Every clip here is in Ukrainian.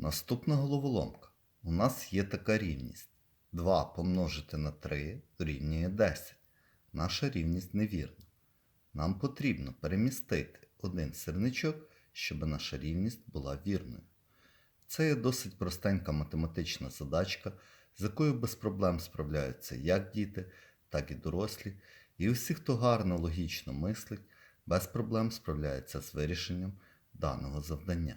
Наступна головоломка. У нас є така рівність. 2 помножити на 3 дорівнює 10. Наша рівність невірна. Нам потрібно перемістити один сірничок, щоб наша рівність була вірною. Це є досить простенька математична задачка, з якою без проблем справляються як діти, так і дорослі, і усі, хто гарно логічно мислить, без проблем справляються з вирішенням даного завдання.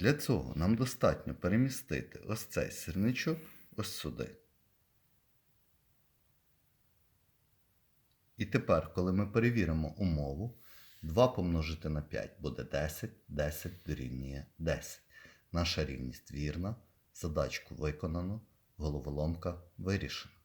Для цього нам достатньо перемістити ось цей сірничок ось сюди. І тепер, коли ми перевіримо умову, 2 помножити на 5 буде 10, 10 дорівнює 10. Наша рівність вірна, задачку виконано, головоломка вирішена.